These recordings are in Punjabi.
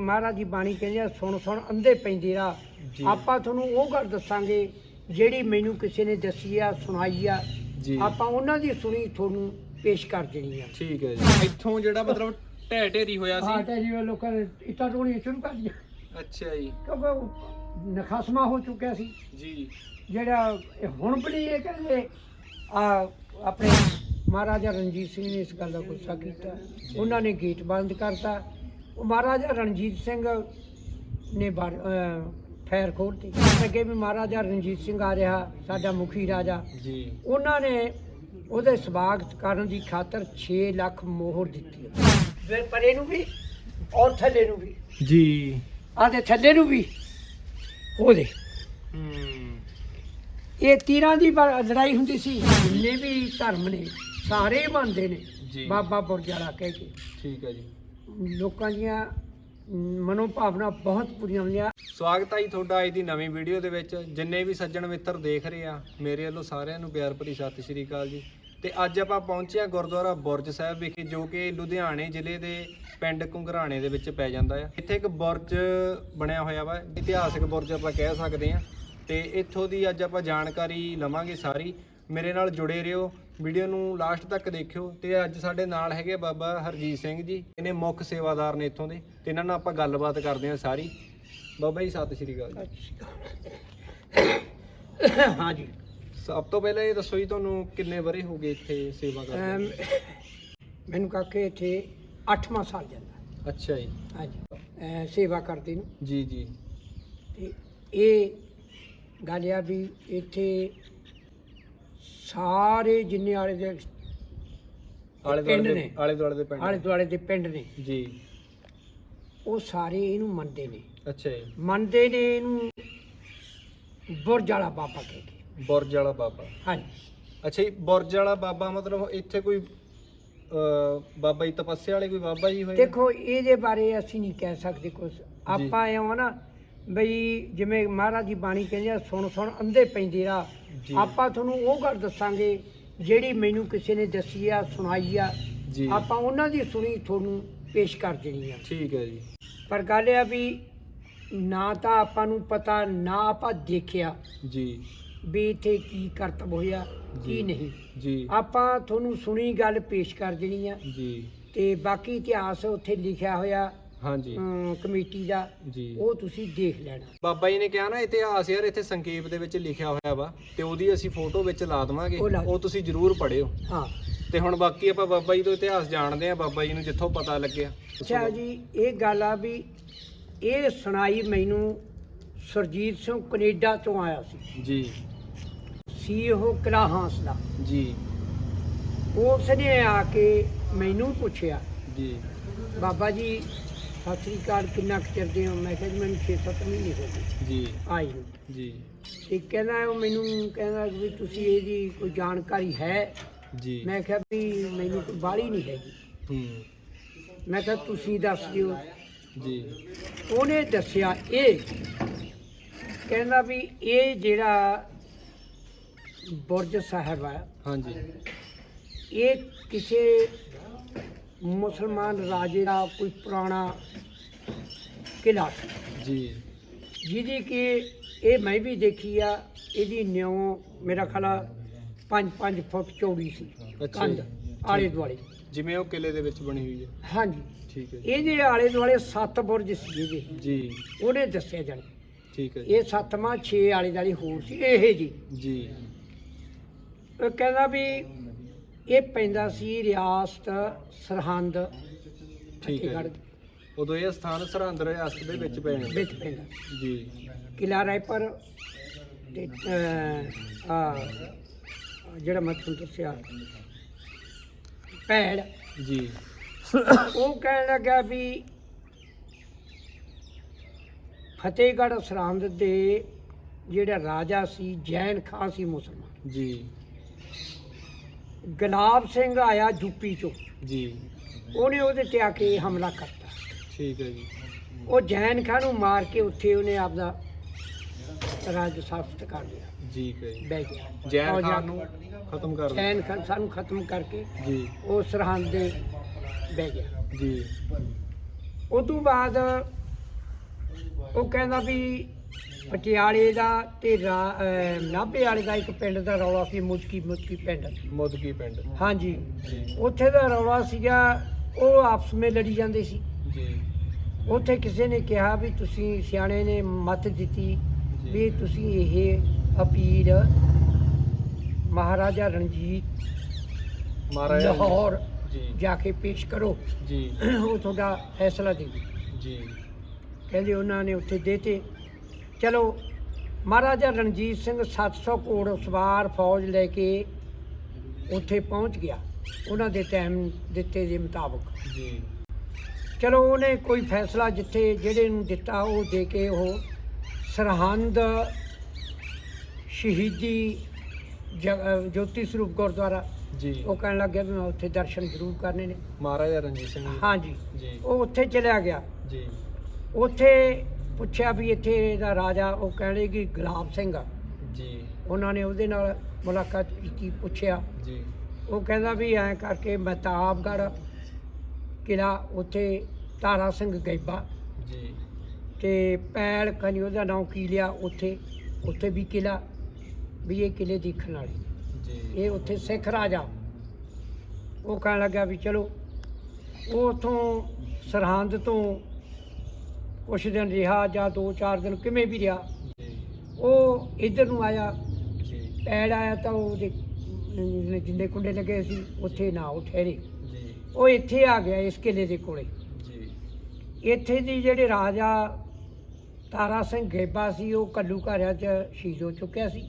ਮਹਾਰਾਜ ਦੀ ਬਾਣੀ ਕਹਿੰਦੇ ਆ ਸੁਣ ਸੁਣ ਅੰਧੇ ਪੈਂਦੇ ਰਾ ਜੀ। ਆਪਾਂ ਤੁਹਾਨੂੰ ਉਹ ਗੱਲ ਦੱਸਾਂਗੇ ਜਿਹੜੀ ਮੈਨੂੰ ਕਿਸੇ ਨੇ ਦੱਸੀ ਆ ਸੁਣਾਈ ਆ ਜੀ। ਆਪਾਂ ਉਹਨਾਂ ਦੀ ਸੁਣੀ ਤੁਹਾਨੂੰ ਪੇਸ਼ ਕਰ ਦੇਣੀ ਆ। ਠੀਕ ਹੈ ਜੀ। ਇੱਥੋਂ ਜਿਹੜਾ ਮਤਲਬ ਢਹਿ ਢੇਰੀ ਹੋਇਆ ਹਾਂ ਸੀ ਤੇ ਜਿਵੇਂ ਲੋਕਾਂ ਨੇ ਇੱਟਾਂ ਟੋਣੀਆਂ ਸ਼ੁਰੂ ਕਰ ਦਿੱਤੀਆਂ। ਅੱਛਾ ਜੀ। ਕਿਉਂਕਿ ਉਹ ਨਖਾਸਮਾ ਹੋ ਚੁੱਕਿਆ ਸੀ। ਜੀ। ਜਿਹੜਾ ਇਹ ਹੁਣ ਨਹੀਂ ਇਹ ਕਹਿੰਦੇ ਆ ਆਪਣੇ ਮਹਾਰਾਜਾ ਰਣਜੀਤ ਸਿੰਘ ਨੇ ਇਸ ਗੱਲ ਦਾ ਗੁੱਸਾ ਕੀਤਾ। ਉਹਨਾਂ ਨੇ ਗੇਟ ਬੰਦ ਕਰਤਾ। ਮਹਾਰਾਜਾ ਰਣਜੀਤ ਸਿੰਘ ਨੇ ਫੈਰ ਖੋਲ੍ਹਤੀ। ਅੱਗੇ ਵੀ ਮਹਾਰਾਜਾ ਰਣਜੀਤ ਸਿੰਘ ਆ ਰਿਹਾ ਸਾਡਾ ਮੁਖੀ ਰਾਜਾ। ਜੀ। ਉਹਨਾਂ ਨੇ ਉਹਦੇ ਸਵਾਗਤ ਕਰਨ ਦੀ ਖਾਤਰ 6 ਲੱਖ ਮੋਹਰ ਦਿੱਤੀ। ਫਿਰ ਪਰੇ ਨੂੰ ਵੀ ਔਰ ਥੱਲੇ ਨੂੰ ਵੀ। ਜੀ। ਆਦੇ ਥੱਲੇ ਨੂੰ ਵੀ। ਉਹਦੇ ਇਹ ਤੀਰਾਂ ਦੀ ਲੜਾਈ ਹੁੰਦੀ ਸੀ। ਜਿੰਨੇ ਵੀ ਧਰਮ ਨੇ ਸਾਰੇ ਮੰਨਦੇ ਨੇ। ਬਾਬਾ ਬੁਰਜਾਲਾ ਕਹਿ ਕੇ। ਠੀਕ ਹੈ ਜੀ। ਲੋਕਾਂ ਦੀਆਂ ਮਨੋਭਾਵਨਾ ਬਹੁਤ ਪੂਰੀਆਂ ਹੁੰਦੀਆਂ। ਸਵਾਗਤ ਹੈ ਜੀ ਤੁਹਾਡਾ ਅੱਜ ਦੀ ਨਵੀਂ ਵੀਡੀਓ ਦੇ ਵਿੱਚ। ਜਿੰਨੇ ਵੀ ਸੱਜਣ ਮਿੱਤਰ ਦੇਖ ਰਹੇ ਆ, ਮੇਰੇ ਵੱਲੋਂ ਸਾਰਿਆਂ ਨੂੰ ਪਿਆਰ ਭਰੀ ਸਤਿ ਸ਼੍ਰੀ ਅਕਾਲ ਜੀ। ਤੇ ਅੱਜ ਆਪਾਂ ਪਹੁੰਚੇ ਆ ਗੁਰਦੁਆਰਾ ਬੁਰਜ ਸਾਹਿਬ ਵਿਖੇ, ਜੋ ਕਿ ਲੁਧਿਆਣੇ ਜ਼ਿਲ੍ਹੇ ਦੇ ਪਿੰਡ ਘੁੰਗਰਾਣੇ ਦੇ ਵਿੱਚ ਪੈ ਜਾਂਦਾ ਆ। ਇੱਥੇ ਇੱਕ ਬੁਰਜ ਬਣਿਆ ਹੋਇਆ ਵਾ, ਇਤਿਹਾਸਿਕ ਬੁਰਜ ਆਪਾਂ ਕਹਿ ਸਕਦੇ ਆ। ਤੇ ਇੱਥੋਂ ਦੀ ਅੱਜ ਆਪਾਂ ਜਾਣਕਾਰੀ ਲਵਾਂਗੇ ਸਾਰੀ। ਮੇਰੇ ਨਾਲ ਜੁੜੇ ਰਹੋ। ਵੀਡੀਓ ਨੂੰ ਲਾਸਟ ਤੱਕ ਦੇਖਿਓ ਤੇ ਅੱਜ ਸਾਡੇ ਨਾਲ ਹੈਗੇ ਬਾਬਾ ਹਰਜੀਤ ਸਿੰਘ ਜੀ। ਇਹਨੇ ਮੁੱਖ ਸੇਵਾਦਾਰ ਨੇ ਇੱਥੋਂ ਦੇ। ਤੇ ਇਹਨਾਂ ਨਾਲ ਆਪਾਂ ਗੱਲਬਾਤ ਕਰਦੇ ਹਾਂ ਸਾਰੀ। ਬਾਬਾ ਜੀ ਸਤਿ ਸ਼੍ਰੀ ਅਕਾਲ ਜੀ। ਹਾਂਜੀ ਸਭ ਤੋਂ ਪਹਿਲਾਂ ਇਹ ਦੱਸੋ ਜੀ ਤੁਹਾਨੂੰ ਕਿੰਨੇ ਵਰੇ ਹੋ ਗਏ ਇੱਥੇ ਸੇਵਾ ਕਰਦੇ ਮੈਨੂੰ ਕਾਕੇ ਇੱਥੇ 8ਵਾਂ ਸਾਲ ਜਾਂਦਾ। ਅੱਛਾ ਜੀ। ਹਾਂਜੀ ਸੇਵਾ ਕਰਦੇ ਨੂੰ। ਜੀ ਜੀ। ਤੇ ਇਹ ਗੱਲ ਆ ਵੀ ਇੱਥੇ ਸਾਰੇ ਜਿੰਨੇ ਆਲੇ ਦੇ ਆਲੇ ਪਿੰਡ ਦੁਆਲੇ ਨੇ ਦੇ ਆਲੇ ਦੁਆਲੇ ਦੇ ਪਿੰਡ ਆਲੇ ਦੁਆਲੇ ਦੇ ਪਿੰਡ ਨੇ। ਜੀ। ਉਹ ਸਾਰੇ ਇਹਨੂੰ ਮੰਨਦੇ ਨੇ। ਅੱਛਾ ਜੀ। ਮੰਨਦੇ ਨੇ ਇਹਨੂੰ ਬੁਰਜ ਵਾਲਾ ਬਾਬਾ ਕਹਿ ਕੇ। ਬੁਰਜ ਵਾਲਾ ਬਾਬਾ। ਹਾਂਜੀ। ਅੱਛਾ ਜੀ ਬੁਰਜ ਵਾਲਾ ਬਾਬਾ ਮਤਲਬ ਇੱਥੇ ਕੋਈ ਬਾਬਾ ਜੀ ਤਪੱਸਿਆ ਵਾਲੇ ਕੋਈ ਬਾਬਾ ਜੀ ਹੋਏ? ਦੇਖੋ ਇਹਦੇ ਬਾਰੇ ਅਸੀਂ ਨਹੀਂ ਕਹਿ ਸਕਦੇ ਕੁਝ ਆਪਾਂ ਐਂ ਨਾ ਬਈ ਜਿਵੇਂ ਮਹਾਰਾਜ ਦੀ ਬਾਣੀ ਕਹਿੰਦੇ ਆ ਸੁਣ ਸੁਣ ਅੰਧੇ ਪੈਂਦੇ ਰਾ ਜੀ। ਆਪਾਂ ਤੁਹਾਨੂੰ ਉਹ ਗੱਲ ਦੱਸਾਂਗੇ ਜਿਹੜੀ ਮੈਨੂੰ ਕਿਸੇ ਨੇ ਦੱਸੀ ਆ ਸੁਣਾਈ ਆ ਜੀ। ਆਪਾਂ ਉਹਨਾਂ ਦੀ ਸੁਣੀ ਤੁਹਾਨੂੰ ਪੇਸ਼ ਕਰ ਦੇਣੀ ਆ। ਠੀਕ ਹੈ ਜੀ। ਪਰ ਗੱਲ ਇਹ ਆ ਵੀ ਨਾ ਤਾਂ ਆਪਾਂ ਨੂੰ ਪਤਾ ਨਾ ਆਪਾਂ ਦੇਖਿਆ ਜੀ। ਵੀ ਇੱਥੇ ਕੀ ਕਰਤਬ ਹੋਇਆ ਕੀ ਜੀ। ਨਹੀਂ। ਜੀ। ਆਪਾਂ ਤੁਹਾਨੂੰ ਸੁਣੀ ਗੱਲ ਪੇਸ਼ ਕਰ ਦੇਣੀ ਆ। ਜੀ। ਤੇ ਬਾਕੀ ਇਤਿਹਾਸ ਉੱਥੇ ਲਿਖਿਆ ਹੋਇਆ ਹਾਂਜੀ। ਅਮ, ਕਮੇਟੀ ਦਾ ਜੀ। ਉਹ ਤੁਸੀਂ ਦੇਖ ਲੈਣਾ। ਬਾਬਾ ਜੀ ਨੇ ਕਿਹਾ ਨਾ ਇਤਿਹਾਸ ਯਾਰ ਇੱਥੇ ਸੰਖੇਪ ਦੇ ਵਿੱਚ ਲਿਖਿਆ ਹੋਇਆ ਵਾ ਤੇ ਉਹਦੀ ਅਸੀਂ ਫੋਟੋ ਵਿੱਚ ਲਾ ਦਵਾਂਗੇ ਉਹ ਲਾ- ਉਹ ਤੁਸੀਂ ਜ਼ਰੂਰ ਪੜਿਓ ਹਾਂ। ਤੇ ਹੁਣ ਬਾਕੀ ਆਪਾਂ ਬਾਬਾ ਜੀ ਤੋਂ ਇਤਿਹਾਸ ਜਾਣਦੇ ਆ ਬਾਬਾ ਜੀ ਨੂੰ ਜਿੱਥੋਂ ਪਤਾ ਲੱਗਿਆ। ਅੱਛਾ ਜੀ ਇਹ ਗੱਲ ਆ ਵੀ ਇਹ ਸੁਣਾਈ ਮੈਨੂੰ ਸਰਜੀਤ ਸਿੰਘ ਕੈਨੇਡਾ ਤੋਂ ਆਇਆ ਸੀ। ਜੀ। ਸੀ ਉਹ ਕਲਾਹਾਂਸ ਦਾ। ਜੀ। ਉਸ ਨੇ ਆ ਕੇ ਮੈਨੂੰ ਪੁੱਛਿਆ ਜੀ। ਬਾਬਾ ਜੀ ਸਤਿ ਸ੍ਰੀ ਅਕਾਲ ਕਿੰਨਾ ਕੁ ਚਿਰ ਦੇ ਹੋ? ਮੈਂ ਕਿਹਾ ਜੀ ਮੈਨੂੰ 6-7 ਮਹੀਨੇ ਹੋ ਗਏ। ਜੀ। ਆਈ ਨੂੰ ਜੀ। ਤੇ ਕਹਿੰਦਾ ਉਹ ਮੈਨੂੰ ਕਹਿੰਦਾ ਵੀ ਤੁਸੀਂ ਇਹਦੀ ਕੋਈ ਜਾਣਕਾਰੀ ਹੈ? ਜੀ। ਮੈਂ ਕਿਹਾ ਵੀ ਮੈਨੂੰ ਕੋਈ ਬਾਹਲੀ ਨਹੀਂ ਹੈਗੀ। ਹੂੰ। ਮੈਂ ਕਿਹਾ ਤੁਸੀਂ ਦੱਸ ਦਿਓ। ਜੀ। ਉਹਨੇ ਦੱਸਿਆ ਇਹ ਕਹਿੰਦਾ ਵੀ ਇਹ ਜਿਹੜਾ ਬੁਰਜ ਸਾਹਿਬ ਆ ਹਾਂਜੀ। ਇਹ ਕਿਸੇ ਮੁਸਲਮਾਨ ਰਾਜੇ ਦਾ ਕੋਈ ਪੁਰਾਣਾ ਕਿਲਾ ਜੀ। ਜਿਹਦੀ ਕਿ ਇਹ ਮੈਂ ਵੀ ਦੇਖੀ ਆ ਇਹਦੀ ਨਿਉ ਮੇਰਾ ਖਿਆਲ 5-5 ਫੁੱਟ ਚੌੜੀ ਸੀ ਅੱਛਾ ਕੰਧ ਜੀ। ਆਲੇ ਦੁਆਲੇ। ਜਿਵੇਂ ਉਹ ਕਿਲੇ ਦੇ ਵਿੱਚ ਬਣੀ ਹੋਈ ਹੈ। ਹਾਂਜੀ। ਠੀਕ ਹੈ ਇਹਦੇ ਆਲੇ ਦੁਆਲੇ ਸੱਤ ਬੁਰਜ ਸੀ ਇਹਦੇ। ਜੀ। ਉਹਨੇ ਦੱਸਿਆ ਜਾਣੀ। ਠੀਕ ਹੈ ਜੀ। ਇਹ ਸੱਤਵਾਂ 6 ਆਲੇ ਦੁਆਲੇ ਹੋਰ ਸੀ ਇਹ ਜੀ ਜੀ। ਉਹ ਕਹਿੰਦਾ ਵੀ ਇਹ ਪੈਂਦਾ ਸੀ ਰਿਆਸਤ ਸਰਹੰਦ ਠੀਕ ਹੈ ਫਤਿਹਗੜ੍ਹ। ਉਦੋਂ ਇਹ ਸਥਾਨ ਸਰਹੰਦ ਰਿਆਸਤ ਦੇ ਵਿੱਚ ਪੈ ਜਾਂਦਾ ਵਿੱਚ ਪੈਂਦਾ ਸੀ। ਜੀ। ਕਿਲਾ ਰਾਏਪੁਰ ਤੇ ਅਹ, ਆ ਜਿਹੜਾ ਮੈਂ ਤੁਹਾਨੂੰ ਦੱਸਿਆ ਭੈੜ। ਜੀ। ਉਹ ਕਹਿਣ ਲੱਗਾ ਵੀ ਫਤਿਹਗੜ੍ਹ ਸਰਹੰਦ ਦੇ ਜਿਹੜਾ ਰਾਜਾ ਸੀ ਜੈਨ ਖਾਂ ਸੀ ਮੁਸਲਮਾਨ। ਜੀ। ਗੁਲਾਬ ਸਿੰਘ ਆਇਆ ਯੂਪੀ ਚੋਂ। ਜੀ। ਉਹਨੇ ਉਹਦੇ ਤੇ ਆ ਕੇ ਹਮਲਾ ਕਰਤਾ। ਠੀਕ ਹੈ ਜੀ। ਉਹ ਜੈਨ ਖਾਂ ਨੂੰ ਮਾਰ ਕੇ ਉੱਥੇ ਉਹਨੇ ਆਪਦਾ ਰਾਜ ਸਾਫਤ ਕਰ ਲਿਆ। ਹੈ ਜੀ। ਬਹਿ ਗਿਆ। ਜੈਨ ਖਾਨ ਨੂੰ ਖਤਮ ਕਰ ਦਿੱਤਾ ਜੈਨ ਖਾਨ ਸਾਨੂੰ ਖਤਮ ਕਰਕੇ ਜੀ। ਉਹ ਸਰਹੰਦ ਦੇ ਬਹਿ ਗਿਆ। ਜੀ। ਉਸ ਤੋਂ ਬਾਅਦ ਉਹ ਕਹਿੰਦਾ ਵੀ ਪਟਿਆਲੇ ਦਾ ਤੇ ਰਾ- ਅਹ ਨਾਭੇ ਵਾਲੇ ਦਾ ਇੱਕ ਪਿੰਡ ਦਾ ਰੌਲਾ ਸੀ ਮੁਚਕੀ ਮੁਚਕੀ ਪਿੰਡ। ਮੁਦਕੀ ਪਿੰਡ। ਹਾਂਜੀ। ਜੀ। ਉੱਥੇ ਦਾ ਰੌਲਾ ਸੀਗਾ ਉਹ ਆਪਸ ਵਿੱਚ ਲੜੀ ਜਾਂਦੇ ਸੀ। ਜੀ। ਉੱਥੇ ਕਿਸੇ ਨੇ ਕਿਹਾ ਵੀ ਤੁਸੀਂ ਸਿਆਣੇ ਨੇ ਮਤ ਦਿੱਤੀ ਜੀ। ਵੀ ਤੁਸੀਂ ਇਹ ਅਪੀਲ ਮਹਾਰਾਜਾ ਰਣਜੀਤ ਮਹਾਰਾਜਾ ਲਾਹੌਰ ਜੀ। ਜਾ ਕੇ ਪੇਸ਼ ਕਰੋ। ਜੀ। ਉਹ ਤੁਹਾਡਾ ਫੈਸਲਾ ਦੇ ਜੀ। ਕਹਿੰਦੇ ਉਹਨਾਂ ਨੇ ਉੱਥੇ ਦੇਤੇ। ਚਲੋ ਮਹਾਰਾਜਾ ਰਣਜੀਤ ਸਿੰਘ 700 ਘੋੜ ਸਵਾਰ ਫੌਜ ਲੈ ਕੇ ਉੱਥੇ ਪਹੁੰਚ ਗਿਆ ਉਹਨਾਂ ਦੇ ਟਾਈਮ ਦਿੱਤੇ ਦੇ ਮੁਤਾਬਕ। ਜੀ। ਚਲੋ ਉਹਨੇ ਕੋਈ ਫੈਸਲਾ ਜਿੱਥੇ ਜਿਹੜੇ ਨੂੰ ਦਿੱਤਾ ਉਹ ਦੇ ਕੇ ਉਹ ਸਰਹੰਦ ਸ਼ਹੀਦੀ ਜੋਤੀ ਸਰੂਪ ਗੁਰਦੁਆਰਾ। ਜੀ। ਉਹ ਕਹਿਣ ਲੱਗਿਆ ਵੀ ਮੈਂ ਉੱਥੇ ਦਰਸ਼ਨ ਜ਼ਰੂਰ ਕਰਨੇ ਨੇ। ਮਹਾਰਾਜਾ ਰਣਜੀਤ ਸਿੰਘ ਹਾਂਜੀ। ਜੀ। ਉਹ ਉੱਥੇ ਚਲਿਆ ਗਿਆ। ਜੀ। ਉੱਥੇ ਪੁੱਛਿਆ ਵੀ ਇੱਥੇ ਦਾ ਰਾਜਾ ਉਹ ਕਹਿੰਦੇ ਕਿ ਗੁਲਾਬ ਸਿੰਘ ਆ। ਜੀ। ਉਹਨਾਂ ਨੇ ਉਹਦੇ ਨਾਲ ਮੁਲਾਕਾਤ ਕੀਤੀ ਪੁੱਛਿਆ। ਜੀ। ਉਹ ਕਹਿੰਦਾ ਵੀ ਐਂ ਕਰਕੇ ਮਹਤਾਬਗੜ੍ਹ ਕਿਲਾ ਉੱਥੇ ਤਾਰਾ ਸਿੰਘ ਗੈਬਾ ਜੀ। ਤੇ ਪੈਲ ਕਨੀ ਉਹਦਾ ਨਾਮ ਕੀ ਲਿਆ ਉੱਥੇ ਉੱਥੇ ਵੀ ਕਿਲਾ ਵੀ ਇਹ ਕਿਲੇ ਦੇਖਣ ਵਾਲੇ। ਜੀ। ਇਹ ਉੱਥੇ ਸਿੱਖ ਰਾਜਾ। ਉਹ ਕਹਿਣ ਲੱਗਾ ਵੀ ਚਲੋ ਉਹ ਉਥੋਂ ਸਰਹੰਦ ਤੋਂ ਕੁਛ ਦਿਨ ਰਿਹਾ ਜਾਂ ਦੋ ਚਾਰ ਦਿਨ ਕਿਵੇਂ ਵੀ ਰਿਹਾ। ਉਹ ਇੱਧਰ ਨੂੰ ਆਇਆ। ਪੈੜ ਆਇਆ ਤਾਂ ਉਹਦੇ ਜਿੰਨੇ ਕੁੰਡੇ ਲੱਗੇ ਸੀ ਉੱਥੇ ਨਾ ਉਹ ਠਹਿਰੇ। ਉਹ ਇੱਥੇ ਆ ਗਿਆ ਇਸ ਕਿਲੇ ਦੇ ਕੋਲੇ। ਜੀ। ਇੱਥੇ ਦੀ ਜਿਹੜੇ ਰਾਜਾ ਤਾਰਾ ਸਿੰਘ ਗੇਬਾ ਸੀ ਉਹ ਕੱਲੂ ਘਰਿਆਂ 'ਚ ਸ਼ਹੀਦ ਹੋ ਚੁੱਕਿਆ ਸੀ।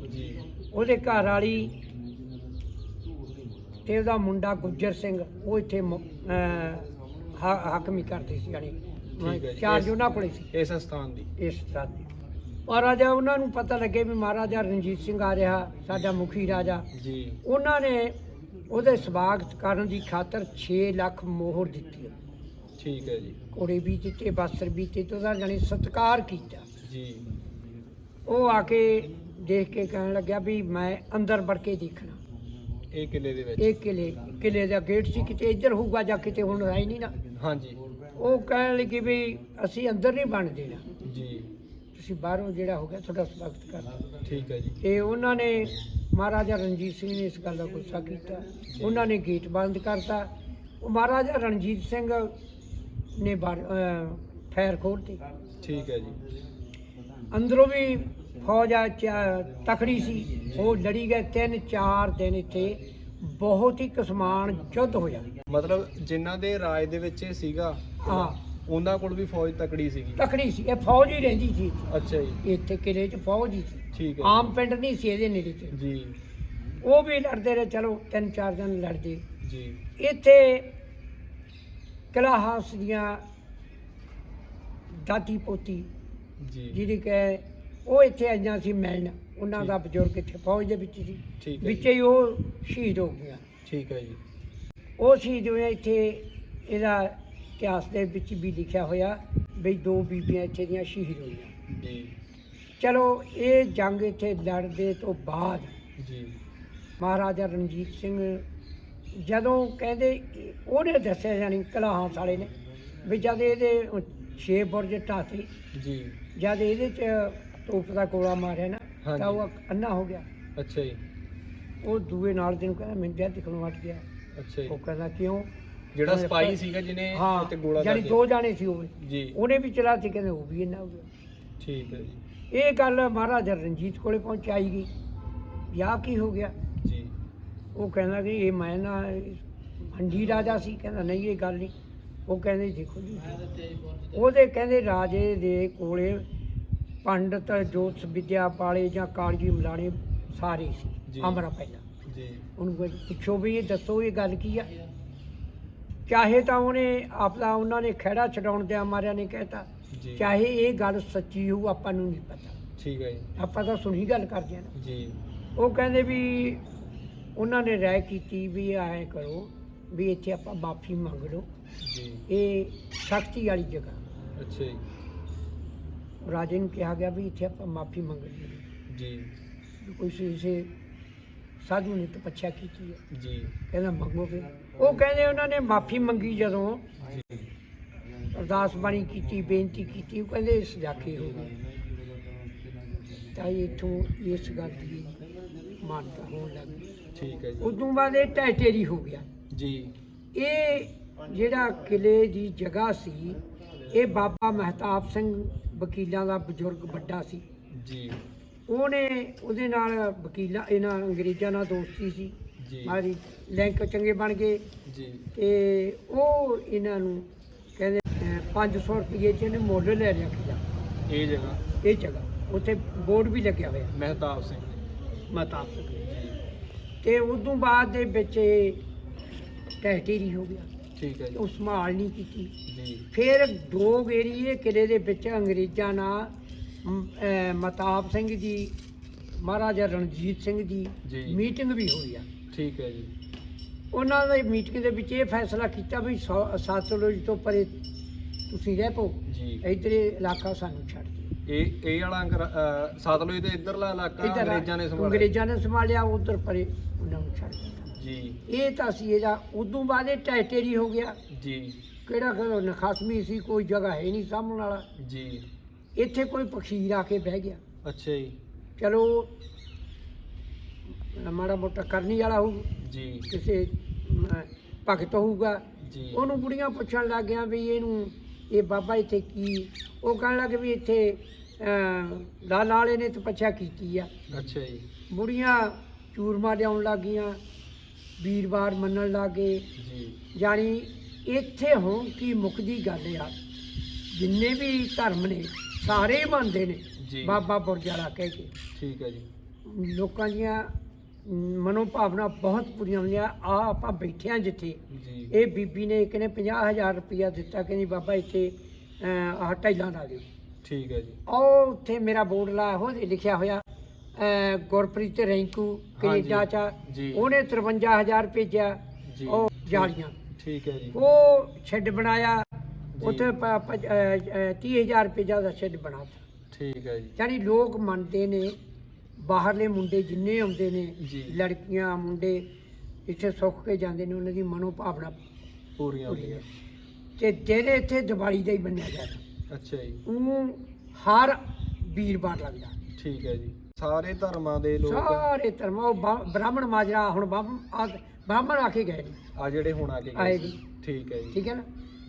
ਉਹਦੇ ਘਰ ਵਾਲੀ ਤੇ ਉਹਦਾ ਮੁੰਡਾ ਗੁੱਜਰ ਸਿੰਘ ਉਹ ਇੱਥੇ ਹਾਕਮੀ ਕਰਦੇ ਸੀ ਯਾਨੀ ਠੀਕ ਹੈ ਜੀ। ਇਸ- ਉਹਨਾਂ ਕੋਲੇ ਸੀ। ਇਸ ਸਥਾਨ ਦੀ। ਇਸ ਤਰ੍ਹਾਂ ਦੇ। ਮਹਾਰਾਜਾ ਉਹਨਾਂ ਨੂੰ ਪਤਾ ਲੱਗੇ ਵੀ ਮਹਾਰਾਜਾ ਰਣਜੀਤ ਸਿੰਘ ਆ ਰਿਹਾ ਸਾਡਾ ਮੁਖੀ ਰਾਜਾ। ਜੀ। ਉਹਨਾਂ ਨੇ ਉਹਦੇ ਸਵਾਗਤ ਕਰਨ ਦੀ ਖਾਤਰ 6 ਲੱਖ ਮੋਹਰ ਦਿੱਤੀ। ਠੀਕ ਹੈ ਜੀ। ਕੋੜੇ ਵੀ ਦਿੱਤੇ ਬਸਤਰ ਵੀ ਦਿੱਤੇ ਤੇ ਉਹਦਾ ਜਾਣੀ ਸਤਿਕਾਰ ਕੀਤਾ। ਜੀ। ਉਹ ਆ ਕੇ ਦੇਖ ਕੇ ਕਹਿਣ ਲੱਗਿਆ ਵੀ ਮੈਂ ਅੰਦਰ ਵੜ ਕੇ ਦੇਖਣਾ। ਇਹ ਕਿਲੇ ਦੇ ਵਿੱਚ। ਇਹ ਕਿਲੇ ਕਿਲੇ ਦਾ ਗੇਟ ਸੀ ਕਿਤੇ ਇੱਧਰ ਹੋਊਗਾ ਜਾਂ ਕਿਤੇ ਹੁਣ ਹੀ ਨਹੀਂ ਨਾ। ਹਾਂਜੀ। ਉਹ ਕਹਿਣ ਲੱਗੀ ਵੀ ਅਸੀਂ ਅੰਦਰ ਨਹੀਂ ਬਣ ਦੇਣਾ। ਜੀ। ਤੁਸੀਂ ਬਾਹਰੋਂ ਜਿਹੜਾ ਹੋ ਗਿਆ ਤੁਹਾਡਾ ਸਵਾਗਤ ਕਰਦੇ ਠੀਕ ਹੈ ਜੀ। ਤੇ ਉਹਨਾਂ ਨੇ ਮਹਾਰਾਜਾ ਰਣਜੀਤ ਸਿੰਘ ਨੇ ਇਸ ਗੱਲ ਦਾ ਗੁੱਸਾ ਕੀਤਾ। ਉਹਨਾਂ ਨੇ ਗੇਟ ਬੰਦ ਕਰਤਾ। ਉਹ ਮਹਾਰਾਜਾ ਰਣਜੀਤ ਸਿੰਘ ਨੇ ਫੈਰ ਖੋਲ੍ਹਤੀ। ਠੀਕ ਹੈ ਜੀ। ਅੰਦਰੋਂ ਵੀ ਫੌਜ ਆ ਤਕੜੀ ਸੀ। ਉਹ ਲੜੀ ਗਏ ਤਿੰਨ ਚਾਰ ਦਿਨ ਇੱਥੇ। ਬਹੁਤ ਹੀ ਕਸਮਾਨ ਯੁੱਧ ਹੋਇਆ। ਮਤਲਬ ਜਿਨ੍ਹਾਂ ਦੇ ਰਾਜ ਦੇ ਵਿੱਚ ਇਹ ਸੀਗਾ ਹਾਂ। ਉਹਨਾਂ ਕੋਲ ਵੀ ਫੌਜ ਤਕੜੀ ਸੀਗੀ। ਤਕੜੀ ਸੀ। ਇਹ ਫੌਜ ਹੀ ਰਹਿੰਦੀ ਸੀ ਇੱਥੇ। ਅੱਛਾ ਜੀ। ਇੱਥੇ ਕਿਲੇ 'ਚ ਫੌਜ ਹੀ ਸੀ। ਠੀਕ ਹੈ। ਆਮ ਪਿੰਡ ਨਹੀਂ ਸੀ ਇਹਦੇ ਨੇੜੇ ਤੇ ਜੀ। ਉਹ ਵੀ ਲੜਦੇ ਰਹੇ। ਚਲੋ ਤਿੰਨ ਚਾਰ ਦਿਨ ਲੜਦੇ। ਜੀ। ਇੱਥੇ ਕਲਾਹਾਸ ਦੀਆਂ ਦਾਦੀ ਪੋਤੀ ਜੀ। ਜਿਹਦੀ ਕਿ ਉਹ ਇੱਥੇ ਆਈਆਂ ਸੀ ਮਿਲਣ। ਉਹਨਾਂ ਦਾ ਬਜ਼ੁਰਗ ਇੱਥੇ ਫੌਜ ਦੇ ਵਿੱਚ ਸੀ। ਠੀਕ ਹੈ ਵਿੱਚ ਜੀ। ਹੀ ਉਹ ਸ਼ਹੀਦ ਹੋ ਗਿਆ ਠੀਕ ਹੈ ਜੀ। ਉਹ ਸ਼ਹੀਦ ਹੋਇਆ ਇੱਥੇ। ਇਹਦਾ ਇਤਿਹਾਸ ਦੇ ਵਿੱਚ ਵੀ ਲਿਖਿਆ ਹੋਇਆ ਵੀ ਦੋ ਬੀਬੀਆਂ ਇੱਥੇ ਦੀਆਂ ਸ਼ਹੀਦ ਹੋਈਆਂ। ਜੀ। ਚਲੋ ਇਹ ਜੰਗ ਇੱਥੇ ਲੜਦੇ ਤੋਂ ਬਾਅਦ ਜੀ। ਮਹਾਰਾਜਾ ਰਣਜੀਤ ਸਿੰਘ ਜਦੋਂ ਕਹਿੰਦੇ ਉਹਨੇ ਦੱਸਿਆ ਜਾਨੀ ਕਲਾਹਾਂ ਵਾਲੇ ਨੇ ਵੀ ਜਦ ਇਹਦੇ ਛੇ ਬੁਰਜ ਢਾਤੇ ਜੀ। ਜਦ ਇਹਦੇ ਚ ਤੋਪ ਦਾ ਗੋਲਾ ਮਾਰਿਆ ਨਾ। ਤਾਂ ਉਹ ਅੰਨਾ ਹੋ ਗਿਆ। ਅੱਛਾ ਜੀ। ਉਹ ਦੂਏ ਨਾਲ ਦੇ ਨੂੰ ਕਹਿੰਦਾ ਮੈਨੂੰ ਦਿਲ ਦਿਖਣੋਂ ਹਟ ਗਿਆ। ਅੱਛਾ ਜੀ। ਉਹ ਕਹਿੰਦਾ ਕਿਉਂ? ਜਿਹੜਾ ਸਪਾਈ ਸੀਗਾ ਜਿਹਨੇ ਹਾਂ ਉੱਤੇ ਗੋਲਾ ਜਾਨੀ ਕਰ ਦੋ ਜਾਣੇ ਸੀ ਉਹ। ਜੀ। ਉਹਨੇ ਵੀ ਚਲਾ ਸੀ ਕਹਿੰਦੇ ਉਹ ਵੀ ਇੰਨਾ ਹੋ ਗਿਆ। ਠੀਕ ਹੈ ਜੀ। ਇਹ ਗੱਲ ਮਹਾਰਾਜਾ ਰਣਜੀਤ ਕੋਲੇ ਪਹੁੰਚਾਈ ਗਈ। ਵਿਆਹ ਕੀ ਹੋ ਗਿਆ? ਜੀ। ਉਹ ਕਹਿੰਦਾ ਕਿ ਇਹ ਮੈਂ ਨਾ ਹੰਡੀ ਰਾਜਾ ਸੀ ਕਹਿੰਦਾ ਨਹੀਂ ਇਹ ਗੱਲ ਨਹੀਂ। ਉਹ ਕਹਿੰਦੇ ਦੇਖੋ ਜੀ। ਉਹਦੇ ਕਹਿੰਦੇ ਰਾਜੇ ਦੇ ਕੋਲੇ ਪੰਡਤ ਜੋਤਿਸ਼ ਵਿਦਿਆ ਵਾਲੇ ਜਾਂ ਕਾਲਜੀ ਮਲਾਣੇ ਸਾਰੇ ਜੀ। ਸੀ ਅਮਰਾ ਪਹਿਲਾਂ। ਜੀ। ਉਹਨੂੰ ਕੋਈ ਪੁੱਛੋ ਵੀ ਇਹ ਦੱਸੋ ਇਹ ਗੱਲ ਕੀ ਆ? ਚਾਹੇ ਤਾਂ ਉਹਨੇ ਆਪਦਾ ਉਹਨਾਂ ਨੇ ਖਹਿੜਾ ਛਡਾਉਣ ਦੇ ਮਾਰਿਆ ਨੇ ਕਹਿਤਾ ਜੀ। ਚਾਹੇ ਇਹ ਗੱਲ ਸੱਚੀ ਹੋਊ ਆਪਾਂ ਨੂੰ ਨਹੀਂ ਪਤਾ। ਠੀਕ ਹੈ ਜੀ। ਆਪਾਂ ਤਾਂ ਸੁਣੀ ਗੱਲ ਕਰਦੇ ਆ ਨਾ। ਜੀ। ਉਹ ਕਹਿੰਦੇ ਵੀ ਉਹਨਾਂ ਨੇ ਰਾਏ ਕੀਤੀ ਵੀ ਐਂ ਕਰੋ ਵੀ ਇੱਥੇ ਆਪਾਂ ਮਾਫੀ ਮੰਗ ਲਓ। ਜੀ। ਇਹ ਸ਼ਕਤੀ ਵਾਲੀ ਜਗ੍ਹਾ। ਅੱਛਾ ਜੀ। ਰਾਜੇ ਨੂੰ ਕਿਹਾ ਗਿਆ ਵੀ ਇੱਥੇ ਆਪਾਂ ਮਾਫੀ ਮੰਗ ਲਈਏ। ਜੀ। ਕੋਈ ਕਿਸੇ ਸਾਧੂ ਨੇ ਤਪੱਛਿਆ ਕੀਤੀ ਹੈ। ਜੀ। ਕਹਿੰਦਾ ਮੰਗੋ ਫਿਰ। ਉਹ ਕਹਿੰਦੇ ਉਹਨਾਂ ਨੇ ਮਾਫੀ ਮੰਗੀ ਜਦੋਂ ਅਰਦਾਸ ਬਾਣੀ ਕੀਤੀ ਬੇਨਤੀ ਕੀਤੀ ਉਹ ਕਹਿੰਦੇ ਸਜਾਖੇ ਹੋ ਗਏ। ਤਾਂ ਇੱਥੋਂ ਇਸ ਗੱਲ ਦੀ ਮਾਨਤਾ ਹੋਣ ਲੱਗੀ ਠੀਕ ਹੈ ਜੀ। ਉਦੋਂ ਬਾਅਦ ਇਹ ਟੈਟੇਰੀ ਹੋ ਗਿਆ। ਜੀ। ਇਹ ਜਿਹੜਾ ਕਿਲੇ ਦੀ ਜਗ੍ਹਾ ਸੀ ਇਹ ਬਾਬਾ ਮਹਿਤਾਬ ਸਿੰਘ ਵਕੀਲਾਂ ਦਾ ਬਜ਼ੁਰਗ ਵੱਡਾ ਸੀ। ਜੀ। ਉਹਨੇ ਉਹਦੇ ਨਾਲ ਵਕੀਲਾਂ ਇਹਨਾਂ ਅੰਗਰੇਜ਼ਾਂ ਨਾਲ ਦੋਸਤੀ ਸੀ। ਜੀ। ਮਾਰੀ ਲਿੰਕ ਚੰਗੇ ਬਣ ਗਏ। ਜੀ। ਤੇ ਉਹ ਇਹਨਾਂ ਨੂੰ ਕਹਿੰਦੇ ਅਹ 500 ਰੁਪਏ ਚ ਇਹਨੇ ਮੁੱਲ ਲੈ ਕਿਲਾ ਇਹ ਜਗ੍ਹਾ। ਇਹ ਜਗ੍ਹਾ। ਉੱਥੇ ਬੋਰਡ ਵੀ ਲੱਗਿਆ ਹੋਇਆ। ਮਹਿਤਾਬ ਸਿੰਘ। ਮਹਿਤਾਬ ਸਿੰਘ। ਤੇ ਉਦੋਂ ਬਾਅਦ ਦੇ ਵਿੱਚ ਇਹ ਢਹਿ ਹੋ ਗਿਆ। ਠੀਕ ਹੈ ਜੀ। ਉਹ ਸੰਭਾਲ ਨਹੀਂ ਕੀਤੀ। ਜੀ। ਫਿਰ ਦੋ ਇਹ ਕਿਲੇ ਦੇ ਵਿੱਚ ਅੰਗਰੇਜ਼ਾਂ ਨਾਲ ਮ, ਅਹ, ਮਹਤਾਬ ਸਿੰਘ ਜੀ ਮਹਾਰਾਜਾ ਰਣਜੀਤ ਸਿੰਘ ਜੀ। ਮੀਟਿੰਗ ਵੀ ਹੋਈ ਆ। ਠੀਕ ਹੈ ਜੀ। ਉਹਨਾਂ ਦੀ ਮੀਟਿੰਗ ਦੇ ਵਿੱਚ ਇਹ ਫੈਸਲਾ ਕੀਤਾ ਵੀ ਸੌ- ਸਤਲੁਜ ਤੋਂ ਪਰੇ ਤੁਸੀਂ ਰਹਿ ਪਓ। ਜੀ। ਇੱਧਰ ਇਹ ਇਲਾਕਾ ਸਾਨੂੰ ਛੱਡ ਦਿਓ। ਇਹ ਇਹ ਵਾਲਾ ਅੰਗਰ- ਅਹ ਸਤਲੁਜ ਦੇ ਇਧਰਲਾ ਇਲਾਕਾ ਇੱਧਰ ਆ- ਅੰਗਰੇਜ਼ਾਂ ਨੇ ਸੰਭਾਲਿਆ। ਅੰਗਰੇਜ਼ਾਂ ਨੇ ਸੰਭਾਲਿਆ ਉਧਰ ਪਰੇ ਉਹਨਾਂ ਨੂੰ ਛੱਡ ਦਿੱਤਾ। ਜੀ। ਇਹ ਤਾਂ ਸੀ ਇਹਦਾ ਉਦੋਂ ਬਾਅਦ ਇਹ ਟੈਟੇਰੀ ਹੋ ਗਿਆ। ਜੀ। ਕਿਹੜਾ ਕਿ ਨਖਾਸਮੀ ਸੀ ਕੋਈ ਜਗ੍ਹਾ ਹੈ ਨਹੀਂ ਸਾਹਮਣ ਵਾਲਾ। ਜੀ। ਇੱਥੇ ਕੋਈ ਪਖੀਰ ਆ ਕੇ ਬਹਿ ਗਿਆ। ਅੱਛਾ ਜੀ। ਚਲੋ ਮਾੜਾ ਮੋਟਾ ਕਰਨੀ ਵਾਲਾ ਹੋਊ ਜੀ। ਕਿਸੇ ਅਮ, ਭਗਤ ਹੋਊਗਾ ਜੀ। ਉਹਨੂੰ ਬੁੜੀਆਂ ਪੁੱਛਣ ਲੱਗ ਗਿਆ ਵੀ ਇਹਨੂੰ ਇਹ ਬਾਬਾ ਇੱਥੇ ਕੀ? ਉਹ ਕਹਿਣ ਲੱਗੇ ਵੀ ਇੱਥੇ ਅਮ, ਲਾਲ ਵਾਲੇ ਨੇ ਤਪੱਛਾ ਕੀਤੀ ਆ। ਅੱਛਾ ਜੀ। ਬੁੜੀਆਂ ਚੂਰਮਾ ਲਿਆਉਣ ਲੱਗ ਗਈਆਂ ਵੀਰਵਾਰ ਮੰਨਣ ਲੱਗੇ ਜੀ। ਜਾਣੀ ਇੱਥੇ ਹੁਣ ਕੀ ਮੁੱਕਦੀ ਗੱਲ ਆ? ਜਿੰਨੇ ਵੀ ਧਰਮ ਨੇ ਸਾਰੇ ਹੀ ਮੰਨਦੇ ਨੇ ਜੀ। ਬਾਬਾ ਬੁਰਜ ਵਾਲਾ ਕਹਿ ਕੇ। ਠੀਕ ਹੈ ਜੀ। ਲੋਕਾਂ ਦੀਆਂ ਮਨੋ ਭਾਵਨਾ ਬਹੁਤ ਪੂਰੀਆਂ ਹੁੰਦੀਆਂ। ਆ ਆਪਾਂ ਬੈਠੇ ਹਾਂ ਜਿੱਥੇ। ਜੀ। ਇਹ ਬੀਬੀ ਨੇ ਇੱਕ ਨੇ 50000 ਰੁਪਇਆ ਦਿੱਤਾ ਕਹਿੰਦੀ ਬਾਬਾ ਇੱਥੇ ਆਹ ਟੈਲਾਂ ਲਾ ਦਿਓ। ਠੀਕ ਹੈ ਜੀ। ਉਹ ਉੱਥੇ ਮੇਰਾ ਬੋਰਡ ਲਾਇਆ ਹੋਇਆ ਲਿਖਿਆ ਹੋਇਆ ਅਹ, ਗੁਰਪ੍ਰੀਤ ਰੈਂਕੂ ਕੈਨੇਡਾ ਚ। ਆ। ਜੀ। ਉਹਨੇ 53000 ਭੇਜਿਆ ਜੀ। ਉਹ ਜਾਲੀਆਂ। ਠੀਕ ਹੈ ਜੀ। ਉਹ ਸ਼ੈੱਡ ਬਣਾਇਆ। ਜੀ। ਉੱਥੇ 30000 ਰੁਪਏ ਦਾ ਸ਼ੈੱਡ ਬਣਾਤਾ ਠੀਕ ਹੈ ਜੀ। ਯਾਨੀ ਲੋਕ ਮੰਨਦੇ ਨੇ ਬਾਹਰਲੇ ਮੁੰਡੇ ਜਿੰਨੇ ਆਉਂਦੇ ਨੇ। ਲੜਕੀਆਂ ਮੁੰਡੇ ਇੱਥੇ ਸੁੱਖ ਕੇ ਜਾਂਦੇ ਨੇ ਉਹਨਾਂ ਦੀ ਮਨੋ ਭਾਵਨਾ ਪੂਰੀਆਂ ਪੂਰੀ ਹੁੰਦੀਆਂ। ਹੈ। ਤੇ ਦਿਨ ਇੱਥੇ ਦੀਵਾਲੀ ਦਾ ਹੀ ਮੰਨਿਆ ਜਾਂਦਾ। ਅੱਛਾ ਜੀ। ਉਹ ਹਰ ਵੀਰਵਾਰ ਲੱਗਦਾ। ਠੀਕ ਹੈ ਜੀ। ਸਾਰੇ ਧਰਮਾਂ ਦੇ ਲੋਕ ਸਾਰੇ ਧਰਮ ਉਹ ਬ੍ਰਾਹਮਣ ਮਾਜਰਾ ਹੁਣ ਬ੍ਰਾਹਮਣ ਆ ਕੇ ਗਏ ਆ ਜਿਹੜੇ ਹੁਣ ਆ ਕੇ ਗਏ। ਠੀਕ ਹੈ ਜੀ। ਠੀਕ ਹੈ ਨਾ?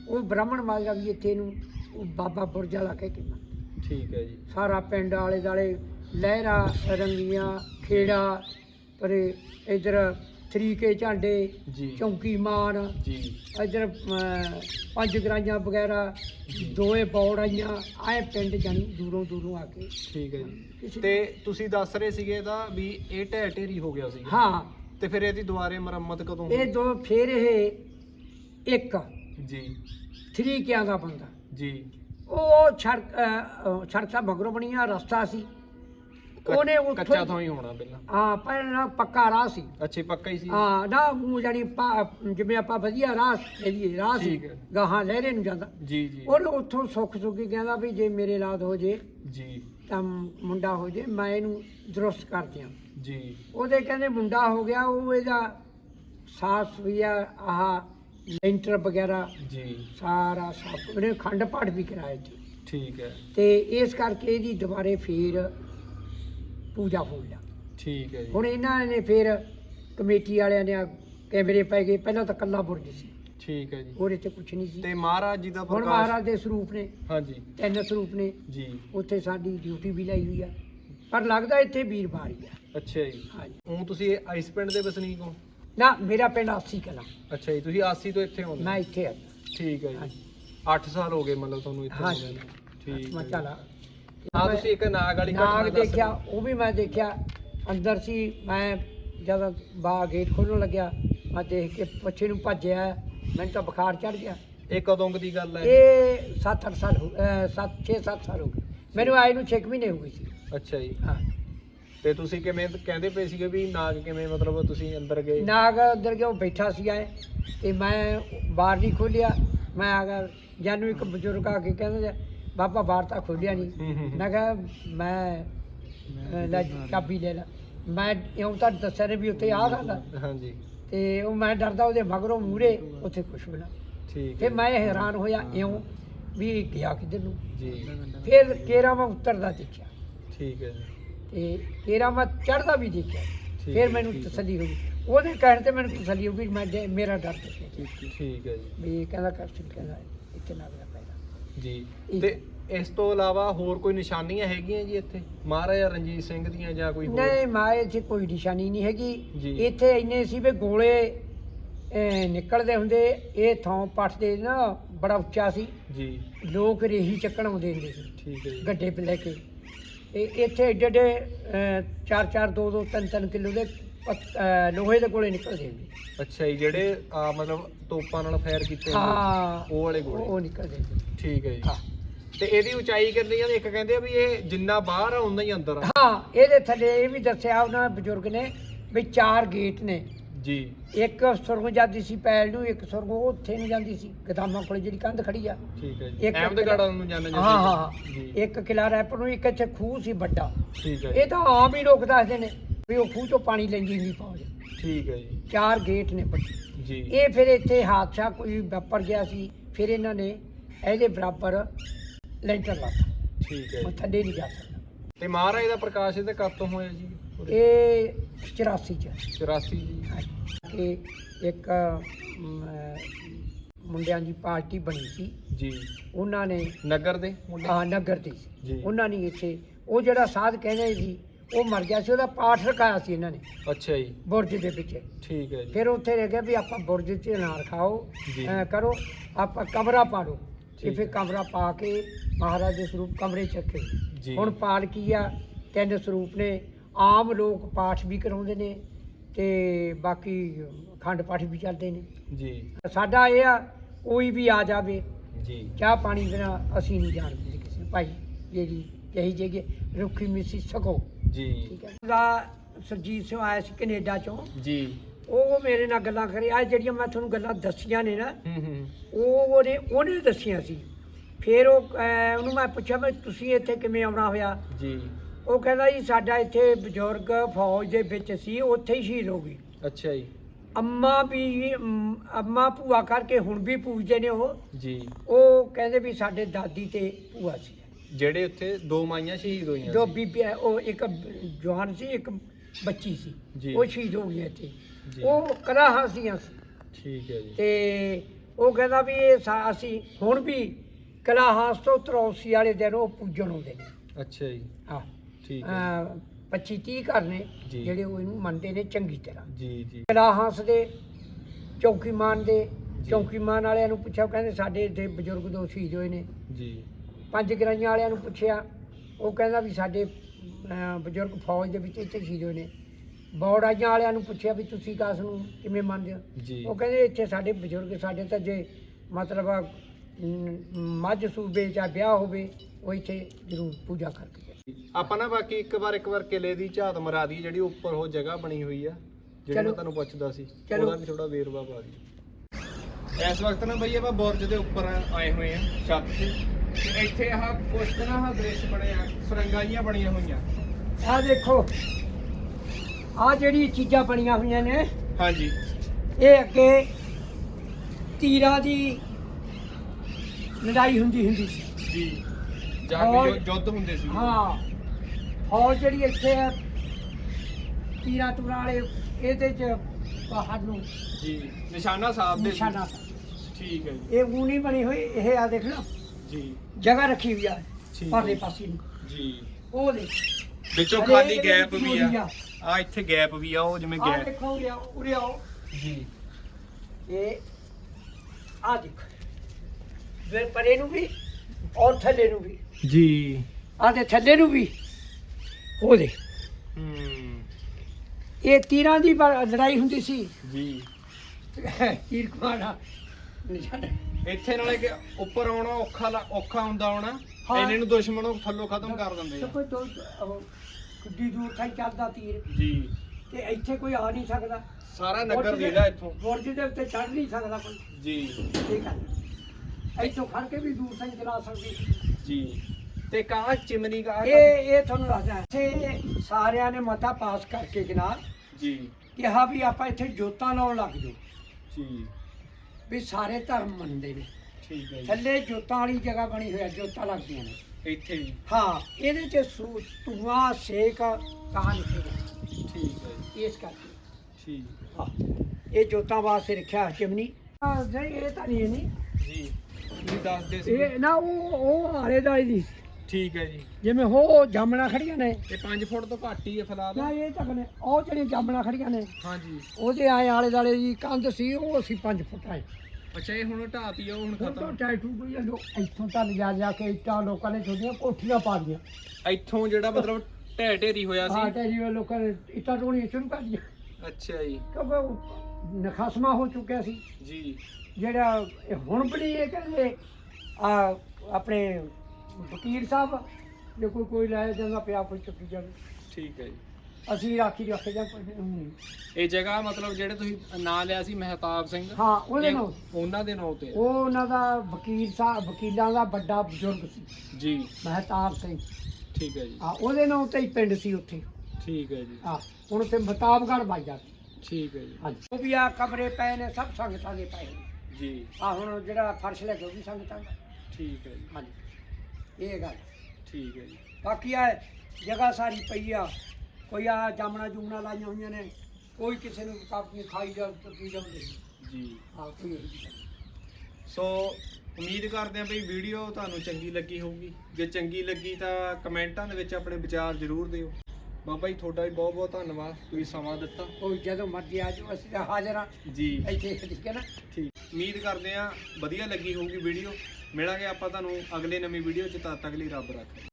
ਉਹ ਬ੍ਰਾਹਮਣ ਮਾਜਰਾ ਵੀ ਇੱਥੇ ਨੂੰ ਉਹ ਬਾਬਾ ਬੁਰਜ ਵਾਲਾ ਕਹਿ ਕੇ। ਠੀਕ ਹੈ ਜੀ। ਸਾਰਾ ਪਿੰਡ ਆਲੇ ਦਾਲੇ ਲਹਿਰਾ ਰੰਗੀਆਂ ਖੇੜਾ ਪਰੇ ਇਧਰ ਤਰੀਕੇ ਝਾਂਡੇ ਚੌਂਕੀ ਮਾਨ ਜੀ। ਇਧਰ ਪੰਜ ਗਰਾਈਆਂ ਵਗੈਰਾ ਦੋਏ ਬੌੜ ਆਈਆਂ ਆਏ ਪਿੰਡ ਜਾਣੀ ਦੂਰੋਂ ਦੂਰੋਂ ਆ ਕੇ। ਠੀਕ ਹੈ ਜੀ। ਤੇ ਤੁਸੀਂ ਦੱਸ ਰਹੇ ਸੀਗੇ ਤਾਂ ਵੀ ਇਹ ਢਹਿ ਢੇਰੀ ਹੋ ਗਿਆ ਸੀ ਹਾਂ। ਤੇ ਫਿਰ ਇਹਦੀ ਦੁਬਾਰੇ ਮੁਰੰਮਤ ਕਦੋਂ ਇਹ ਦੋ ਫੇਰ ਇਹ ਇੱਕ ਜੀ। ਤਰੀਕਿਆਂ ਦਾ ਬੰਦਾ। ਜੀ। ਉਹ ਸੜਕ ਸਾਹਿਬ ਮਗਰੋਂ ਬਣੀਆਂ ਰਸਤਾ ਸੀ। ਉਹਨੇ ਕੱਚਾ ਉੱਥੋਂ ਥਾਂ ਹੀ ਹੋਣਾ ਪਹਿਲਾਂ। ਹਾਂ ਪਹਿਲਾਂ ਪੱਕਾ ਰਾਹ ਸੀ। ਅੱਛੇ ਪੱਕਾ ਹੀ ਸੀ। ਹਾਂ ਨਾ ਉਹ ਜਾਨੀ ਪਾ- ਜਿਵੇਂ ਆਪਾਂ ਵਧੀਆ ਰਾਹ ਇਹਦੀ ਰਾਹ ਸੀ। ਠੀਕ ਹੈ। ਗਾਹਾਂ ਲਹਿਰੇ ਨੂੰ ਜਾਂਦਾ। ਜੀ ਜੀ। ਉਹਨੇ ਉੱਥੋਂ ਸੁੱਖ ਸੁੱਖੀ ਕਹਿੰਦਾ ਵੀ ਜੇ ਮੇਰੇ ਲਾਦ ਹੋ ਜੇ ਜੀ। ਤਾਂ ਮੁੰਡਾ ਹੋ ਜੇ ਮੈਂ ਇਹਨੂੰ ਦਰੁਸਤ ਕਰ ਦਿਆਂ। ਜੀ। ਉਹਦੇ ਕਹਿੰਦੇ ਮੁੰਡਾ ਹੋ ਗਿਆ ਉਹ ਇਹਦਾ ਸਾਫ਼ ਸੁਈਆ ਆਹ ਲੈਂਟਰ ਵਗੈਰਾ ਜੀ। ਸਾਰਾ ਸਾਫ਼ ਉਹਨੇ ਖੰਡ ਪਾਠ ਵੀ ਕਰਾਏ ਸੀ ਠੀਕ ਹੈ। ਤੇ ਇਸ ਕਰਕੇ ਇਹਦੀ ਦੁਬਾਰੇ ਫੇਰ ਪੂਜਾ ਹੋਈ ਆ ਠੀਕ ਹੈ ਜੀ। ਹੁਣ ਇਹਨਾਂ ਨੇ ਫੇਰ ਕਮੇਟੀ ਵਾਲਿਆਂ ਨੇ ਆ ਕੈਮਰੇ ਪੈ ਗਏ ਪਹਿਲਾਂ ਤਾਂ ਕੱਲਾ ਬੁਰਜ ਸੀ। ਠੀਕ ਹੈ ਜੀ। ਉਹਦੇ ਤੇ ਕੁਝ ਨਹੀਂ ਸੀ। ਤੇ ਮਹਾਰਾਜ ਜੀ ਦਾ ਹੁਣ ਪ੍ਰਕਾਸ਼ ਮਹਾਰਾਜ ਦੇ ਸਰੂਪ ਨੇ। ਹਾਂਜੀ। ਤਿੰਨ ਸਰੂਪ ਨੇ। ਜੀ। ਉੱਥੇ ਸਾਡੀ ਡਿਊਟੀ ਵੀ ਲਾਈ ਹੋਈ ਆ। ਪਰ ਲੱਗਦਾ ਇੱਥੇ ਵੀਰਵਾਰ ਹੀ ਆ। ਅੱਛਾ ਜੀ। ਹਾਂਜੀ। ਹੁਣ ਤੁਸੀਂ ਆਈਸ ਪਿੰਡ ਦੇ ਵਸਨੀਕ ਹੋ? ਨਾ ਮੇਰਾ ਪਿੰਡ ਆਸੀ ਕਲਾ। ਅੱਛਾ ਜੀ ਤੁਸੀਂ ਆਸੀ ਤੋਂ ਇੱਥੇ ਆਉਂਦੇ ਮੈਂ ਹੋ। ਇੱਥੇ ਆ। ਠੀਕ ਹੈ ਜੀ। ਹਾਂਜੀ। 8 ਸਾਲ ਹੋ ਗਏ ਮਤਲਬ ਤੁਹਾਨੂੰ ਇੱਥੇ ਹਾਂਜੀ। ਆਉਂਦੇ ਨੂੰ। ਠੀਕ ਮੈਂ ਹੈ ਚਲਾ ਆ ਤੁਸੀਂ ਇੱਕ ਨਾਗ ਵਾਲੀ ਨਾਗ ਘਟਨਾ ਦੱਸ ਦੇਖਿਆ ਰਹੇ ਉਹ ਵੀ ਮੈਂ ਦੇਖਿਆ। ਅੰਦਰ ਸੀ ਮੈਂ ਜਦ ਬਾ ਗੇਟ ਖੋਲਣ ਲੱਗਿਆ ਮੈਂ ਦੇਖ ਕੇ ਪਿੱਛੇ ਨੂੰ ਭੱਜਿਆ ਮੈਨੂੰ ਤਾਂ ਬੁਖਾਰ ਚੜ ਗਿਆ। ਇਹ ਕਦੋਂ ਕੁ ਦੀ ਗੱਲ ਹੈ? ਇਹ 7-8 ਸਾਲ ਹੋ 7 6-7 ਸਾਲ ਹੋ ਗਏ। ਮੈਨੂੰ ਆਏ ਨੂੰ 6 ਮਹੀਨੇ ਹੋ ਗਏ ਸੀ। ਅੱਛਾ ਜੀ। ਹਾਂ। ਤੇ ਤੁਸੀਂ ਕਿਵੇਂ ਕਹਿੰਦੇ ਪਏ ਸੀਗੇ ਵੀ ਨਾਗ ਕਿਵੇਂ ਮਤਲਬ ਤੁਸੀਂ ਅੰਦਰ ਗਏ? ਨਾਗ ਅੰਦਰ ਗਿਆ ਉਹ ਬੈਠਾ ਸੀ ਆਏ ਤੇ ਮੈਂ ਬਾਹਰ ਨਹੀਂ ਖੋਲਿਆ। ਮੈਂ ਆ ਗਿਆ ਜਾਨੂੰ ਇੱਕ ਬਜ਼ੁਰਗ ਆ ਕੇ ਕਹਿੰਦਾ ਬਾਬਾ ਬਾਹਰ ਤਾਂ ਖੋਲਿਆ ਨਹੀਂ। ਮੈਂ ਕਿਹਾ ਮੈਂ ਲੈ ਚਾਬੀ ਲੈ ਲਾ। ਮੈਂ ਇਉਂ ਤਾਂ ਦੱਸਿਆ ਨੇ ਵੀ ਉੱਥੇ ਆ ਗੱਲ ਆ। ਹਾਂਜੀ। ਤੇ ਉਹ ਮੈਂ ਡਰਦਾ ਉਹਦੇ ਮਗਰੋਂ ਮੂਰੇ ਉੱਥੇ ਕੁਛ ਵੀ ਨਾ। ਠੀਕ ਤੇ ਹੈ। ਮੈਂ ਹੈਰਾਨ ਹੋਇਆ ਇਉਂ ਵੀ ਗਿਆ ਕਿੱਧਰ ਨੂੰ। ਜੀ। ਫਿਰ ਕੇਰਾ ਮੈਂ ਉਤਰਦਾ ਦੇਖਿਆ। ਠੀਕ ਹੈ ਜੀ। ਤੇ ਕੇਰਾ ਮੈਂ ਚੜਦਾ ਵੀ ਦੇਖਿਆ। ਠੀਕ ਫਿਰ ਮੈਨੂੰ ਠੀਕ ਹੈ। ਤਸੱਲੀ ਹੋ ਗਈ। ਉਹਦੇ ਕਹਿਣ ਤੇ ਮੈਨੂੰ ਤਸੱਲੀ ਹੋ ਗਈ ਮੈਂ ਜੇ- ਮੇਰਾ ਡਰ ਚੁੱਕਿਆ ਠੀਕ ਹੈ ਜੀ। ਵੀ ਇਹ ਕਹਿੰਦਾ ਕਰ ਸੀ ਕਹਿੰਦਾ ਇੱਥੇ ਨਾ ਪੈਦਾ ਜੀ। ਤੇ ਇਸ ਤੋਂ ਇਲਾਵਾ ਹੋਰ ਕੋਈ ਨਿਸ਼ਾਨੀਆਂ ਹੈਗੀਆਂ ਜੀ ਇੱਥੇ? ਮਹਾਰਾਜਾ ਰਣਜੀਤ ਸਿੰਘ ਦੀਆਂ ਜਾਂ ਕੋਈ ਹੋਰ? ਨਹੀਂ ਮਾਏ 'ਚ ਕੋਈ ਨਿਸ਼ਾਨੀ ਨਹੀਂ ਹੈਗੀ। ਜੀ। ਇੱਥੇ ਇੰਨੇ ਸੀ ਵੀ ਗੋਲੇ ਅਹ, ਨਿਕਲਦੇ ਹੁੰਦੇ। ਇਹ ਥਾਂ ਪੱਟ ਦੇ ਨਾ ਬੜਾ ਉੱਚਾ ਸੀ। ਜੀ। ਲੋਕ ਰੇਹੀ ਚੱਕਣ ਆਉਂਦੇ ਹੁੰਦੇ ਸੀ। ਠੀਕ ਹੈ ਜੀ। ਗੱਡੇ 'ਤੇ ਲੈ ਕੇ। ਇਹ ਇੱਥੇ ਏਡੇ ਏਡੇ 4-4 2-2 3-3 ਕਿਲੋ ਦੇ ਪੱਤ- ਅਹ, ਲੋਹੇ ਦੇ ਗੋਲੇ ਨਿਕਲਦੇ ਹੁੰਦੇ ਅੱਛਾ ਜੀ ਜਿਹੜੇ ਆ ਮਤਲਬ ਤੋਪਾਂ ਨਾਲ ਫਾਇਰ ਕੀਤੇ ਹੁੰਦੇ, ਹਾਂ ਉਹ ਵਾਲੇ ਉਹ ਗੋਲੇ। ਉਹ ਨਿਕਲਦੇ ਹੁੰਦੇ ਠੀਕ ਹੈ ਜੀ। ਹਾਂ। ਤੇ ਇਹਦੀ ਉਚਾਈ ਕਿੰਨੀ ਆ? ਇੱਕ ਕਹਿੰਦੇ ਆ ਵੀ ਇਹ ਜਿੰਨਾ ਬਾਹਰ ਆ ਉਨਾ ਹੀ ਅੰਦਰ ਆ। ਹਾਂ ਇਹਦੇ ਥੱਲੇ ਇਹ ਵੀ ਦੱਸਿਆ ਉਹਨਾਂ ਬਜ਼ੁਰਗ ਨੇ ਵੀ ਚਾਰ ਗੇਟ ਨੇ। ਜੀ। ਇੱਕ ਸੁਰਗ ਜਾਂਦੀ ਸੀ ਪੈਲ ਨੂੰ ਇੱਕ ਸੁਰਗ ਉੱਥੇ ਨੂੰ ਜਾਂਦੀ ਸੀ। ਗਦਾਮਾਂ ਕੋਲ ਜਿਹੜੀ ਕੰਧ ਖੜੀ ਆ। ਠੀਕ ਹੈ ਜੀ। ਇੱਕ ਅਹਿਮਦਗੜ੍ਹ ਨੂੰ ਜਾਣਦੇ ਹਾਂ ਹਾਂ ਹਾਂ। ਜੀ। ਇੱਕ ਕਿਲਾ ਰੈਪਰ ਨੂੰ ਇੱਕ ਇੱਥੇ ਖੂਹ ਸੀ ਵੱਡਾ। ਠੀਕ ਹੈ ਇਹ ਤਾਂ ਆਮ ਹੀ ਲੋਕ ਦੱਸਦੇ ਨੇ। ਵੀ ਉਹ ਖੂਹ ਚੋਂ ਪਾਣੀ ਲੈਂਦੀ ਨਹੀਂ ਪਹੁੰਚ ਠੀਕ ਹੈ ਜੀ। ਚਾਰ ਗੇਟ ਨੇ ਵੱਡੇ। ਜੀ। ਇਹ ਫਿਰ ਇੱਥੇ ਹਾਦਸਾ ਕੋਈ ਵਾਪਰ ਗਿਆ ਸੀ ਫਿਰ ਇਹਨਾਂ ਨੇ ਇਹਦੇ ਬਰਾਬਰ ਲੈਂਟਰ ਲਾਤਾ। ਠੀਕ ਹੈ ਉਹ ਥੱਲੇ ਨਹੀਂ ਜਾ ਸਕਦਾ। ਤੇ ਮਹਾਰਾਜ ਦਾ ਪ੍ਰਕਾਸ਼ ਇਹਦੇ ਕਦ ਤੋਂ ਹੋਇਆ ਜੀ? ਇਹ 84 ਚ। 84 ਜੀ। ਕਿ ਇੱਕ ਮੁੰਡਿਆਂ ਦੀ ਪਾਰਟੀ ਬਣੀ ਸੀ। ਜੀ। ਉਹਨਾਂ ਨੇ ਨਗਰ ਦੇ ਆ ਨਗਰ ਦੀ ਜੀ। ਉਹਨਾਂ ਨੇ ਇੱਥੇ ਉਹ ਜਿਹੜਾ ਸਾਧ ਕਹਿੰਦੇ ਸੀ ਉਹ ਮਰ ਗਿਆ ਸੀ ਉਹਦਾ ਪਾਠ ਰਖਾਇਆ ਸੀ ਇਹਨਾਂ ਨੇ। ਅੱਛਾ ਜੀ। ਬੁਰਜ ਦੇ ਵਿੱਚ। ਠੀਕ ਹੈ ਜੀ। ਫਿਰ ਉੱਥੇ ਰਹਿ ਗਿਆ ਵੀ ਆਪਾਂ ਬੁਰਜ 'ਚ ਨਾ ਰਖਾਓ ਜੀ। ਐਂ ਕਰੋ ਆਪਾਂ ਕਮਰਾ ਪਾੜੋ। ਤੇ ਠੀਕ ਫਿਰ ਹੈ। ਕਮਰਾ ਪਾ ਕੇ ਮਹਾਰਾਜ ਦੇ ਸਰੂਪ ਕਮਰੇ 'ਚ ਰੱਖੇ। ਜੀ। ਹੁਣ ਪਾਲ ਕੀ ਆ ਤਿੰਨ ਸਰੂਪ ਨੇ। ਆਮ ਲੋਕ ਪਾਠ ਵੀ ਕਰਾਉਂਦੇ ਨੇ ਤੇ ਬਾਕੀ ਖੰਡ ਪਾਠ ਵੀ ਚੱਲਦੇ ਨੇ। ਜੀ। ਸਾਡਾ ਇਹ ਆ ਕੋਈ ਵੀ ਆ ਜਾਵੇ ਜੀ। ਚਾਹ ਪਾਣੀ ਬਿਨਾ ਅਸੀਂ ਨਹੀਂ ਜਾਣ ਦਿੰਦੇ ਕਿਸੇ ਨੂੰ। ਭਾਈ ਜਿਹੜੀ ਕਹੀ ਜੇਗੀ ਰੁੱਖੀ ਮਿੱਸੀ ਸਕੋ ਜੀ। ਠੀਕ ਹੈ। ਦਾ ਸਰਜੀਤ ਸਿੰਘ ਆਇਆ ਸੀ ਕੈਨੇਡਾ ਚੋਂ। ਜੀ। ਉਹ ਮੇਰੇ ਨਾਲ ਗੱਲਾਂ ਕਰੀ। ਆ ਜਿਹੜੀਆਂ ਮੈਂ ਤੁਹਾਨੂੰ ਗੱਲਾਂ ਦੱਸੀਆਂ ਨੇ ਨਾ ਹੂੰ ਹੂੰ। ਉਹ ਉਹਨੇ ਉਹਨੇ ਦੱਸੀਆਂ ਸੀ। ਫਿਰ ਉਹ ਅਹ, ਉਹਨੂੰ ਮੈਂ ਪੁੱਛਿਆ ਵੀ ਤੁਸੀਂ ਇੱਥੇ ਕਿਵੇਂ ਆਉਣਾ ਹੋਇਆ? ਜੀ। ਉਹ ਕਹਿੰਦਾ ਜੀ ਸਾਡਾ ਇੱਥੇ ਬਜ਼ੁਰਗ ਫੌਜ ਦੇ ਵਿੱਚ ਸੀ ਉੱਥੇ ਹੀ ਸ਼ਹੀਦ ਹੋ ਗਈ ਅੱਛਾ ਜੀ। ਅੰਮਾ ਵੀ ਅਮ, ਅੰਮਾ ਭੂਆ ਕਰਕੇ ਹੁਣ ਵੀ ਪੂਜਦੇ ਨੇ ਉਹ। ਜੀ। ਉਹ ਕਹਿੰਦੇ ਵੀ ਸਾਡੇ ਦਾਦੀ ਤੇ ਭੂਆ ਸੀ। ਜਿਹੜੇ ਉੱਥੇ ਦੋ ਮਾਈਆਂ ਸ਼ਹੀਦ ਹੋਈਆਂ ਸੀ। ਬੀਬੀ ਉਹ ਇੱਕ ਜਵਾਨ ਸੀ ਇੱਕ ਬੱਚੀ ਸੀ। ਉਹ ਸ਼ਹੀਦ ਹੋ ਗਈ ਇੱਥੇ। ਜੀ। ਉਹ ਕਲਾਹਾਂ ਸੀਆਂ ਸੀ। ਠੀਕ ਹੈ ਜੀ। ਤੇ ਉਹ ਕਹਿੰਦਾ ਵੀ ਇਹ ਸਾ- ਅਸੀਂ ਹੁਣ ਵੀ ਕਲਾਹਾਂ ਤੋਂ 83 ਵਾਲੇ ਦਿਨ ਉਹ ਪੂਜਣ ਆਉਂਦੇ ਨੇ। ਅੱਛਾ ਜੀ। ਹਾਂ। ਠੀਕ ਹੈ। ਅਹ 25 30 ਘਰ ਨੇ ਜੀ। ਜਿਹੜੇ ਉਹ ਇਹਨੂੰ ਮੰਨਦੇ ਨੇ ਚੰਗੀ ਤਰ੍ਹਾਂ। ਜੀ ਜੀ। ਕਲਾਹਾਂਸ ਦੇ ਚੌਕੀਮਾਨ ਦੇ ਜੀ। ਚੌਕੀਮਾਨ ਵਾਲਿਆਂ ਨੂੰ ਪੁੱਛਿਆ ਉਹ ਕਹਿੰਦੇ ਸਾਡੇ ਇੱਥੇ ਬਜ਼ੁਰਗ ਦੋ ਸ਼ਹੀਦ ਹੋਏ ਨੇ। ਜੀ। ਪੰਜ ਗਰਾਈਆਂ ਵਾਲਿਆਂ ਨੂੰ ਪੁੱਛਿਆ ਉਹ ਕਹਿੰਦਾ ਵੀ ਸਾਡੇ ਬਜ਼ੁਰਗ ਫੌਜ ਦੇ ਵਿੱਚ ਇੱਥੇ ਸ਼ਹੀਦ ਹੋਏ ਨੇ ਬੌੜਾਈਆਂ ਵਾਲਿਆਂ ਨੂੰ ਪੁੱਛਿਆ ਵੀ ਤੁਸੀਂ ਕਾਸ ਨੂੰ ਕਿਵੇਂ ਮੰਨਦੇ ਹੋ ਉਹ ਕਹਿੰਦੇ ਇੱਥੇ ਸਾਡੇ ਬਜ਼ੁਰਗ ਸਾਡੇ ਤਾਂ ਜੇ ਮਤਲਬ ਮੱਝ ਸੂਬੇ ਜਾਂ ਵਿਆਹ ਹੋਵੇ ਉਹ ਇੱਥੇ ਜ਼ਰੂਰ ਪੂਜਾ ਗਏ। ਆਪਾਂ ਨਾ ਬਾਕੀ ਇੱਕ ਵਾਰ ਇੱਕ ਵਾਰ ਕਿਲੇ ਦੀ ਝਾਤ ਮਰਾ ਦੀ ਜਿਹੜੀ ਉੱਪਰ ਉਹ ਜਗ੍ਹਾ ਬਣੀ ਹੋਈ ਆ ਜਿਹੜੀ। ਮੈਂ ਤੁਹਾਨੂੰ ਪੁੱਛਦਾ ਸੀ। ਉਹਦਾ ਵੀ ਥੋੜਾ ਵੇਰਵਾ ਪਾ ਦੀ ਇਸ ਵਕਤ ਨਾ ਬਈ ਆਪਾਂ ਬੁਰਜ ਦੇ ਉੱਪਰ ਆਏ ਹੋਏ ਆ ਛੱਤ ਤੇ ਤੇ ਇੱਥੇ ਆਹ ਕੁਛ ਨਾ ਆਹ ਦ੍ਰਿਸ਼ ਬਣਿਆ ਸੁਰੰਗਾਂ ਜਿਹੀਆਂ ਬਣੀਆਂ ਹੋਈਆਂ। ਆਹ ਦੇਖੋ ਆਹ ਜਿਹੜੀ ਚੀਜ਼ਾਂ ਬਣੀਆਂ ਹੋਈਆਂ ਨੇ ਹਾਂਜੀ। ਇਹ ਅੱਗੇ ਤੀਰਾਂ ਦੀ ਲੜਾਈ ਹੁੰਦੀ ਹੁੰਦੀ ਸੀ। ਜੀ ਜਾਂ ਔਰ- ਕਿ ਯੁੱਧ ਹੁੰਦੇ ਸੀ। ਹਾਂ। ਫੌਜ ਜਿਹੜੀ ਇੱਥੇ ਹੈ ਤੀਰਾਂ ਤੁਰਾਂ ਵਾਲੇ ਇਹਦੇ ਚ ਬਾਹਰ ਨੂੰ ਜੀ ਨਿਸ਼ਾਨਾ ਸਾਹਿਬ ਦੇ ਸੀ। ਨਿਸ਼ਾਨਾ ਠੀਕ ਹੈ ਜੀ। ਇਹ ਊਣੀ ਬਣੀ ਹੋਈ ਇਹ ਆ ਦੇਖ ਲਓ। ਜੀ। ਜਗ੍ਹਾ ਰੱਖੀ ਹੋਈ ਆ ਠੀਕ ਪਰਲੇ। ਪਾਸੇ ਨੂੰ। ਜੀ। ਉਹ ਦੇ ਵਿੱਚੋਂ ਅਰੇ ਖਾਲੀ ਇਹਦੇ ਗੈਪ ਵਿੱਚ ਵੀ ਆ। ਆ। ਇੱਥੇ ਗੈਪ ਵੀ ਆ ਉਹ ਜਿਵੇਂ ਆ ਗੈਪ ਦੇਖੋ ਉਰੇ ਆਓ ਉਰੇ ਆਓ। ਜੀ। ਇਹ ਆ ਦੇਖੋ। ਵੇ ਪਰੇ ਨੂੰ ਵੀ ਔਰ ਥੱਲੇ ਨੂੰ ਵੀ। ਜੀ। ਆ ਦੇ ਥੱਲੇ ਨੂੰ ਵੀ। ਉਹ ਦੇ ਹੂੰ। ਇਹ ਤੀਰਾਂ ਦੀ ਬ- ਲੜਾਈ ਹੁੰਦੀ ਸੀ। ਜੀ। ਤੀਰ ਕਮਾਣਾ ਨਿਸ਼ਾਨਾ। ਇੱਥੇ ਨਾਲੇ ਕਿ ਉੱਪਰ ਆਉਣਾ ਔਖਾ ਲ- ਔਖਾ ਹੁੰਦਾ ਆਉਣਾ। ਹਾਂ। ਇਹਨੇ ਨੂੰ ਦੁਸ਼ਮਣੋਂ ਥੱਲੋਂ ਖਤਮ ਕਰ ਦਿੰਦੇ ਆ। ਕੋਈ ਦੋ ਉਹ ਕਿੱਡੀ ਦੂਰ ਤਾਈਂ ਚੱਲਦਾ ਤੀਰ। ਜੀ। ਤੇ ਇੱਥੇ ਕੋਈ ਆ ਨਹੀਂ ਸਕਦਾ। ਸਾਰਾ ਨਗਰ ਦੀਦਾ ਇੱਥੋਂ। ਬੁਰਜ ਦੇ ਉੱਤੇ ਚੜ ਨਹੀਂ ਸਕਦਾ ਕੋਈ। ਜੀ। ਠੀਕ ਹੈ। ਇੱਥੋਂ ਖੜ ਕੇ ਵੀ ਦੂਰ ਤਾਈਂ ਚਲਾ ਸਕਦੇ ਸੀ। ਜੀ। ਤੇ ਕਾਂ ਚਿਮਨੀ ਕਾ ਇਹ ਇਹ ਤੁਹਾਨੂੰ ਦੱਸਦਾ ਇੱਥੇ ਸਾਰਿਆਂ ਨੇ ਮਤਾ ਪਾਸ ਕਰਕੇ ਜਨਾਬ ਜੀ। ਕਿਹਾ ਵੀ ਆਪਾਂ ਇੱਥੇ ਜੋਤਾਂ ਲਾਉਣ ਲੱਗ ਜਾਓ। ਜੀ। ਵੀ ਸਾਰੇ ਧਰਮ ਮੰਨਦੇ ਨੇ। ਠੀਕ ਹੈ ਥੱਲੇ ਜੋਤਾਂ ਵਾਲੀ ਜਗ੍ਹਾ ਬਣੀ ਹੋਈ ਹੈ ਜੋਤਾਂ ਲੱਗਦੀਆਂ ਨੇ। ਇੱਥੇ ਹਾਂ ਇਹਦੇ ਚ ਸੂ- ਧੂੰਆਂ ਸੇਕ ਕਹਾਂ ਨਿਕਲੇਗਾ ਠੀਕ ਹੈ ਜੀ। ਇਸ ਕਰਕੇ। ਠੀਕ। ਹਾਂ ਇਹ ਜੋਤਾਂ ਵਾਸਤੇ ਰੱਖਿਆ ਚਿਮਨੀ। ਨਹੀਂ ਇਹ ਤਾਂ ਨਹੀਂ ਨਹੀਂ। ਜੀ। ਦੱਸਦੇ ਸੀ। ਇਹ ਨਾ ਉਹ ਉਹ ਆਲੇ ਦਾਲੇ ਦੀ ਸੀ। ਠੀਕ ਹੈ ਜੀ। ਜਿਵੇਂ ਹੋ ਜਾਮਣਾ ਖੜੀਆਂ ਨੇ। ਇਹ 5 ਫੁੱਟ ਤੋਂ ਘੱਟ ਹੀ ਹੈ ਫਿਲਹਾਲ। ਨਾ ਇਹ ਤੱਕ ਨੇ ਉਹ ਜਿਹੜੀਆਂ ਜਾਮਣਾ ਖੜੀਆਂ ਨੇ ਹਾਂਜੀ ਉਹਦੇ ਆਏ ਆਲੇ ਦਾਲੇ ਦੀ ਕੰਧ ਸੀ ਉਹ ਅਸੀਂ 5 ਫੁੱਟ ਆਏ। ਅੱਛਾ ਇਹ ਹੁਣ ਢਾਤੀ ਆ ਉਹ ਹੁਣ ਹੁਣ ਤਾਂ ਖਤਮ ਟੈਟੂ ਕੋਈ ਲੋ ਇੱਥੋਂ ਤਾਂ ਲਿਜਾ ਜਾ ਕੇ ਇੱਟਾਂ ਲੋਕਾਂ ਨੇ ਛੋਟੀਆਂ ਕੋਠੀਆਂ ਪਾ ਦੀਆਂ ਇੱਥੋਂ ਜਿਹੜਾ ਮਤਲਬ ਢਹਿ ਢੇਰੀ ਹੋਇਆ ਹਾਂ ਸੀ ਤੇ ਜਿਵੇਂ ਲੋਕਾਂ ਨੇ ਇੱਟਾਂ ਟੋਣੀਆਂ ਸ਼ੁਰੂ ਕਰ ਦਿੱਤੀਆਂ। ਅੱਛਾ ਜੀ। ਕਿਉਂਕਿ ਉਹ ਨਖਸਮਾ ਹੋ ਚੁੱਕਿਆ ਸੀ। ਜੀ। ਜਿਹੜਾ ਇਹ ਹੁਣ ਬਣੀ ਇਹ ਕਹਿੰਦੇ ਆ ਆਪਣੇ ਵਕੀਲ ਸਾਹਿਬ ਜੇ ਕੋਈ ਕੋਈ ਲੈ ਜਾਂਦਾ ਪਿਆ ਕੋਈ ਚੁੱਕੀ ਜਾਵੇ ਠੀਕ ਹੈ ਜੀ। ਅਸੀਂ ਰਾਖੀ ਰੱਖ ਜਾਂ ਕੋਈ ਨਹੀਂ ਇਹ ਜਗ੍ਹਾ ਮਤਲਬ ਜਿਹੜੇ ਤੁਸੀਂ ਨਾਂ ਲਿਆ ਸੀ ਮਹਿਤਾਬ ਸਿੰਘ? ਹਾਂ ਉਹਦੇ ਇਹ ਨਾਲ ਉਹਨਾਂ ਦੇ ਨਾਂ ਤੇ ਹੈ। ਉਹ ਉਹਨਾਂ ਦਾ ਵਕੀਲ ਸਾਹਿਬ ਵਕੀਲਾਂ ਦਾ ਵੱਡਾ ਬਜ਼ੁਰਗ ਸੀ। ਜੀ। ਮਹਿਤਾਬ ਸਿੰਘ। ਠੀਕ ਹੈ ਜੀ। ਆ ਉਹਦੇ ਨਾਂ ਤੇ ਹੀ ਪਿੰਡ ਸੀ ਉੱਥੇ। ਠੀਕ ਹੈ ਜੀ। ਆ ਹੁਣ ਉੱਥੇ ਮਤਾਬਗੜ ਵੱਜਦਾ ਠੀਕ ਹੈ ਜੀ। ਹਾਂਜੀ। ਉਹ ਵੀ ਆ ਕਮਰੇ ਪਏ ਨੇ ਸਭ ਸੰਗਤਾਂ ਦੇ ਪਏ ਨੇ। ਜੀ। ਆ ਹੁਣ ਜਿਹੜਾ ਫਰਸ਼ ਲੈ ਕੇ ਉਹ ਵੀ ਸੰਗਤਾਂ ਦਾ। ਠੀਕ ਹੈ ਜੀ। ਹਾਂਜੀ। ਇਹ ਗੱਲ। ਠੀਕ ਹੈ ਜੀ। ਬਾਕੀ ਆ ਜਗ੍ਹਾ ਸਾਰੀ ਪਈ ਆ। ਕੋਈ ਆ ਜਾਮਣਾ ਜੁਮਣਾ ਲਾਈਆਂ ਹੋਈਆਂ ਨੇ ਕੋਈ ਕਿਸੇ ਨੂੰ ਕਾਪ ਨਹੀਂ ਖਾਈ ਜਾ ਪੀ ਜਾਂਦੇ ਜੀ। ਆ ਕੋਈ ਇਹੋ ਜਿਹੀ ਗੱਲ ਨਹੀਂ। ਸੋ ਉਮੀਦ ਕਰਦੇ ਹਾਂ ਵੀ ਵੀਡੀਓ ਤੁਹਾਨੂੰ ਚੰਗੀ ਲੱਗੀ ਹੋਊਗੀ। ਜੇ ਚੰਗੀ ਲੱਗੀ ਤਾਂ ਕਮੈਂਟਾਂ ਦੇ ਵਿੱਚ ਆਪਣੇ ਵਿਚਾਰ ਜ਼ਰੂਰ ਦਿਓ। ਬਾਬਾ ਜੀ ਤੁਹਾਡਾ ਵੀ ਬਹੁਤ ਬਹੁਤ ਧੰਨਵਾਦ। ਤੁਸੀਂ ਸਮਾਂ ਦਿੱਤਾ। ਕੋਈ ਜਦੋਂ ਮਰਜ਼ੀ ਆ ਜਾਓ ਅਸੀਂ ਤਾਂ ਹਾਜ਼ਰ ਆ ਜੀ। ਇੱਥੇ ਠੀਕ ਹੈ ਨਾ? ਠੀਕ। ਉਮੀਦ ਕਰਦੇ ਹਾਂ ਵਧੀਆ ਲੱਗੀ ਹੋਊਗੀ ਵੀਡੀਓ। ਮਿਲਾਂਗੇ ਆਪਾਂ ਤੁਹਾਨੂੰ ਅਗਲੇ ਨਵੀਂ ਵੀਡੀਓ 'ਚ ਤਦ ਤੱਕ ਲਈ ਰੱਬ ਰੱਖੇ।